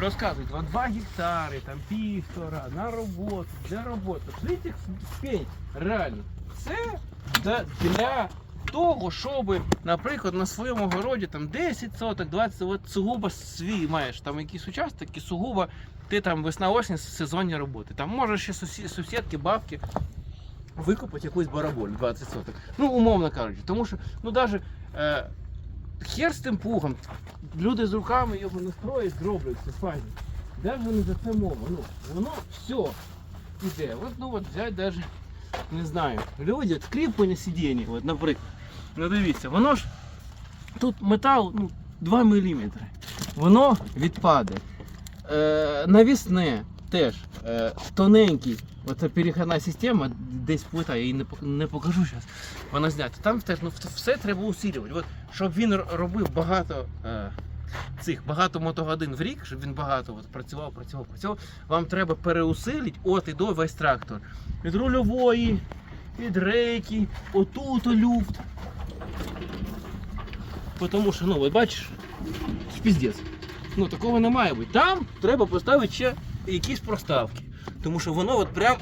розказують, вам 2 гектари, там півтора, на роботу, для роботи. Слухайте, пень, реально, це для того, щоб, наприклад, на своєму городі там 10 соток, 20, от сугубо свій маєш там якийсь участок, і сугубо ти там весна-осінь сезонні роботи. Там можеш ще сусідки, бабки викопати якусь бараболь 20 соток. Ну, умовно кажучи, тому що, ну навіть хер з тим пугом, люди з руками його настроять, зроблять, все файно. Навіть не за це мова. Ну, воно все іде. От, ну от взять даже, не знаю, люди, скріплення сидіння, от, наприклад. Ну дивіться, воно ж тут метал ну, 2 мм. Воно відпаде. Е, навісне теж е, тоненький. Оце перехідна система, десь плита, я її не, покажу зараз. Вона знята. Там теж ну, все треба усилювати. От, щоб він робив багато е, цих багато мотогодин в рік, щоб він багато от, працював, працював, працював, вам треба переусилити от і до весь трактор. Від рульової, від рейки, отут люфт. Тому що, ну, от бачиш, піздець. Ну, такого не має бути. Там треба поставити ще якісь проставки. Тому що воно от прям.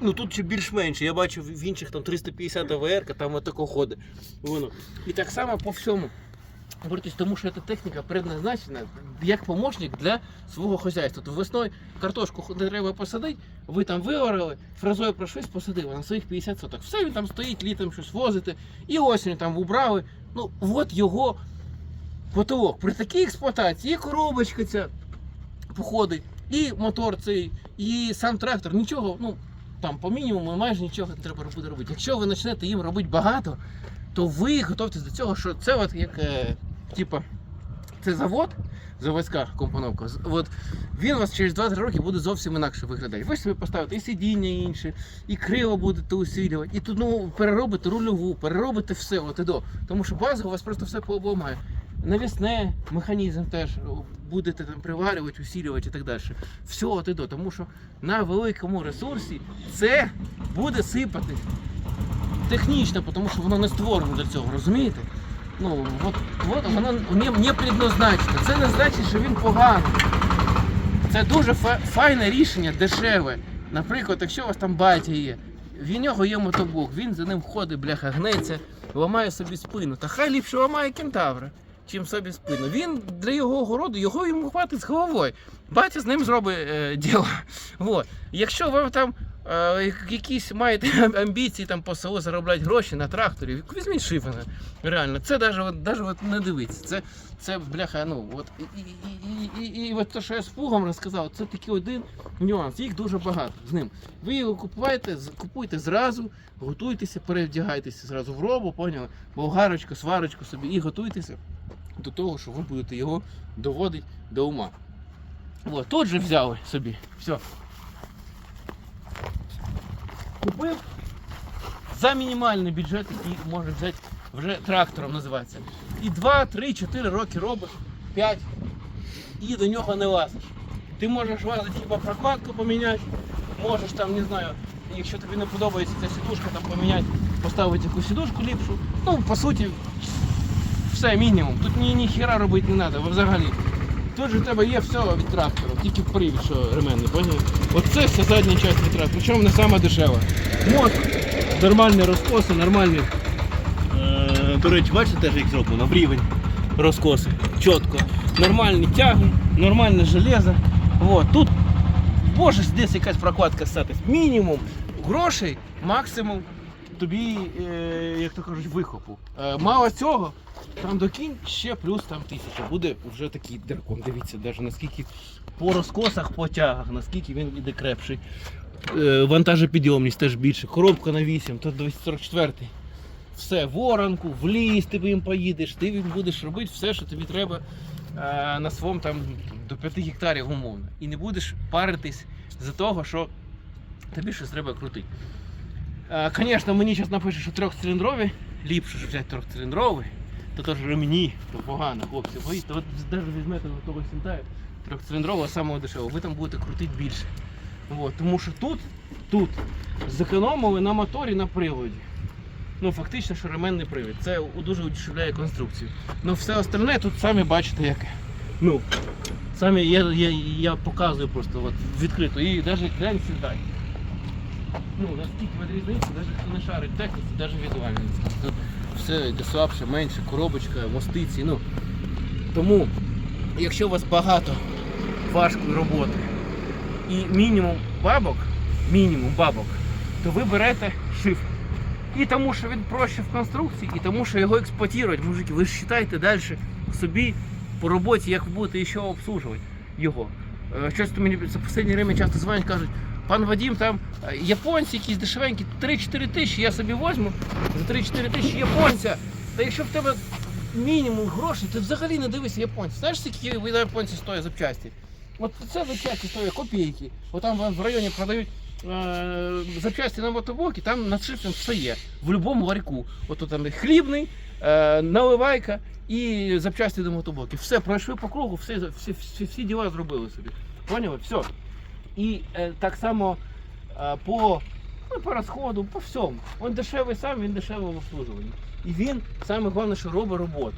Ну тут ще більш-менше. Я бачу в інших там 350 АВР, там отако ходить. Воно. І так само по всьому. Говорить, тому що ця техніка предназначена як помощник для свого хазяйства. Тобто весною картошку не треба посадити, ви там виорали, фразою пройшлись, посадили на своїх 50 соток. Все він там стоїть, літом щось возите, і осінь там убрали. Ну, от його потолок. При такій експлуатації коробочка ця походить, і мотор цей, і сам трактор, нічого, ну там по мінімуму майже нічого не треба буде робити. Якщо ви почнете їм робити багато, то ви готуйтесь до цього, що це от як е, типа, це завод, заводська компоновка. От він у вас через 2-3 роки буде зовсім інакше виглядати. Ви ж собі поставите і сидіння інше, і криво будете усилювати, і тут ну, переробите рульову, переробите все от і до. Тому що база у вас просто все пообламає. Навісне механізм теж будете там приварювати, усилювати і так далі. Все от до. Тому що на великому ресурсі це буде сипати технічно, тому що воно не створено для цього, розумієте? Ну, от, от воно не, не предназначено. Це не значить, що він поганий. Це дуже файне рішення, дешеве. Наприклад, якщо у вас там батя є, в нього є мотоблок, він за ним ходить, бляха, гнеться, ламає собі спину. Та хай ліпше ламає кентавра, чим собі спину. Він для його городу, його йому хватить з головою. Батя з ним зробить е, діло. Вот. Якщо ви там е, якісь маєте амбіції там по селу заробляти гроші на тракторі, візьміть шифена. Реально, це навіть, навіть не дивіться. Це, це бляха, ну от і, і, і, і, і от те, що я з пугом розказав, це такий один нюанс. Їх дуже багато з ним. Ви його купуєте, купуйте зразу, готуйтеся, перевдягайтеся зразу в робу, поняли? Болгарочку, сварочку собі і готуйтеся до того, що ви будете його доводити до ума. От, тут же взяли собі. Все. Купив за мінімальний бюджет, який може взяти вже трактором називається. І 2, 3, 4 роки робиш, 5, і до нього не лазиш. Ти можеш лазити хіба прокладку поміняти, можеш там, не знаю, якщо тобі не подобається ця сідушка, там поміняти, поставити якусь сідушку ліпшу. Ну, по суті, все, мінімум. Тут ні, ні хіра робити не треба взагалі. Тут же в тебе є все від трактора, тільки привід, що ременний, поняли? Оце вся задня частина трактора, причому не сама дешева. Мозк, нормальні розкоси, нормальні. Е, до речі, бачите теж як зроблено, в рівень розкоси, чітко. Нормальні тяги, нормальне железо. Вот. Тут може десь якась прокладка статись. Мінімум грошей, максимум тобі, е, як то кажуть, вихопу. Е, мало цього, там докинь ще плюс там тисяча. Буде вже такий деркон. Дивіться, навіть наскільки по розкосах, по тягах, наскільки він іде крепший. Е, вантажопідйомність теж більше. Коробка на 8, то 244. Все, воронку, в ліс ти їм поїдеш, ти будеш робити все, що тобі треба е, на своєму там до 5 гектарів умовно. І не будеш паритись за того, що тобі щось треба крутити. Е, Звісно, мені зараз напишуть, що трьохциліндрові, ліпше ж взяти трьохциліндровий, то теж ремені, то погано, хлопці. Боїться, от навіть візьмете того сінтаю трьохциліндрового самого дешевого, ви там будете крутити більше. От, тому що тут, тут зекономили на моторі на приводі. Ну, фактично, що ременний привід. Це дуже удешевляє конструкцію. Ну, все остальне тут самі бачите яке. Ну, Самі я, я, я показую просто от, відкрито. І навіть глянь сюди. Ну, наскільки від різниці, навіть хто не шарить техніці, навіть візуально. Все йде слабше, менше, коробочка, мостиці. Ну. Тому, якщо у вас багато важкої роботи і мінімум бабок, мінімум бабок, то ви берете шифр. І тому, що він проще в конструкції, і тому, що його експлуатують, мужики, ви ж вважаєте далі собі по роботі, як ви будете ще обслужувати його. Е, Щось мені за останнє время часто дзвонять, кажуть, пан Вадим, там е, японці якісь дешевенькі, 3-4 тисячі, я собі возьму за 3-4 тисячі японця. Та якщо в тебе мінімум грошей, ти взагалі не дивися японців. Знаєш, скільки ви японці стоять запчасті? От це запчасті стоять копійки. От в районі продають е, запчасті на мотоблоки, там над шифром все є. В будь-якому ларьку. От тут там хлібний, е, наливайка і запчасті до мотоблоків. Все, пройшли по кругу, все, всі, всі, всі діла зробили собі. Поняли? Все. І е, так само е, по, ну, по розходу, по всьому. Він дешевий сам, він дешевий в обслужуванні. І він саме головне, що робить роботу.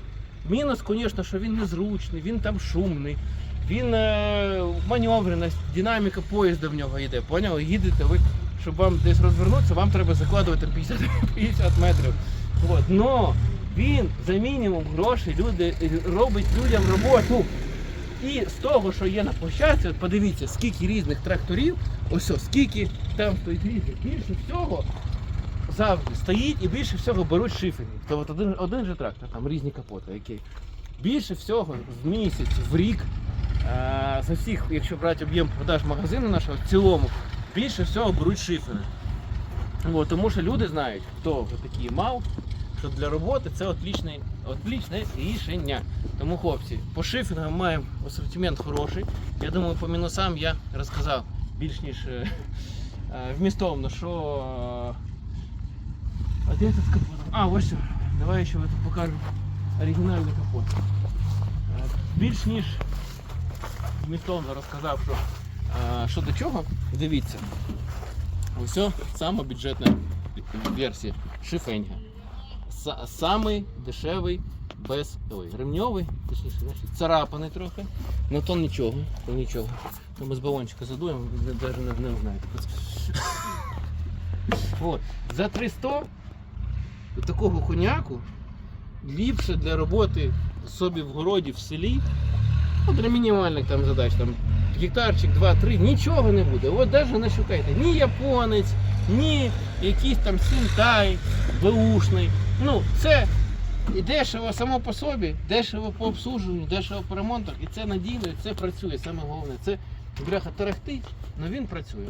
Мінус, звісно, що він незручний, він там шумний, він е, маневреність, динаміка поїзда в нього йде. Поняли? Їдете ви, щоб вам десь розвернутися, вам треба закладувати 50, 50 метрів. От. Він за мінімум грошей люди, робить людям роботу. І з того, що є на площадці, от подивіться, скільки різних тракторів, ось о, скільки там стоїть різних, більше всього завжди стоїть і більше всього беруть шиферів. То от один, один же трактор, там різні капоти, окей. Більше всього в місяць, в рік, е, за всіх, якщо брати об'єм продаж магазину нашого в цілому, більше всього беруть шифери. От, тому що люди знають, хто такий мав, що для роботи це отлічне, отлічне рішення. Тому, хлопці, по шифінгам маємо асортимент хороший. Я думаю, по мінусам я розказав більш ніж е, е, вмістовно, що. А де тут капот? А, ось. все. Давай я ще тут покажу оригінальний капот. Е, Більш ніж вмістовно розказав, що, що до чого. Дивіться. Ось сама бюджетна версія шифеньга. Са- Самий дешевий без ой, ремньовий, точніше, царапаний трохи. Ну то нічого, то нічого. То ми з балончика задуємо, навіть не, не знаєте. За 300 такого коняку ліпше для роботи собі в городі в селі. Ну, для мінімальних там задач, там гектарчик, 2-3, нічого не буде. От навіть не шукайте. Ні японець, ні якийсь там сінтай, беушний. Ну, це і дешево само по собі, дешево по обслужуванню, дешево по ремонтах. І це надійно, і це працює. Саме головне, це бляха тарахтить, але він працює.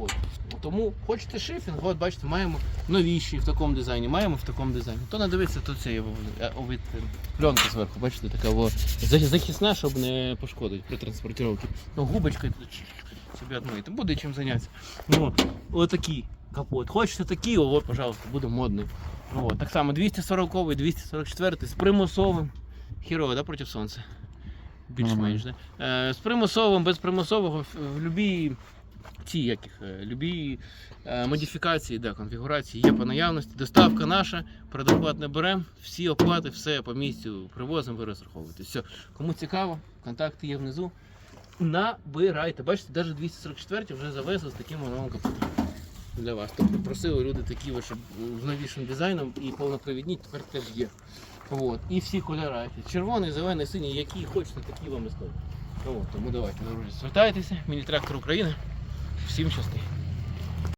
От. Тому хочете шифінг, от бачите, маємо новіші в такому дизайні, маємо в такому дизайні. То не дивиться, то це е, пленка зверху, бачите, така во, захисна, щоб не пошкодити при транспортировці. Ну, губочкою собі одмити. Буде чим зайнятися. Ну, отакий капот. Хочете такий, о, пожалуйста, буде модний. От. Так само 240 244 з примусовим. Хірово, да, проти сонця? Більш-менш, да? Е, з примусовим, без примусового, в, любій ці яких, е, любі е, модифікації, да, конфігурації є по наявності. Доставка наша, предоплат не беремо, всі оплати, все по місцю привозимо, ви розраховуєте. Все. Кому цікаво, контакти є внизу. Набирайте. Бачите, навіть 244 вже завезли з таким новим капотом для вас. Тобто просили люди такі, щоб з новішим дизайном і повнопровідні тепер теж є. От. І всі кольори. Червоний, зелений, синій, які хочете, такі вам і. От, тому давайте, друзі, звертайтеся. Міні-трактор України. Всім щасти.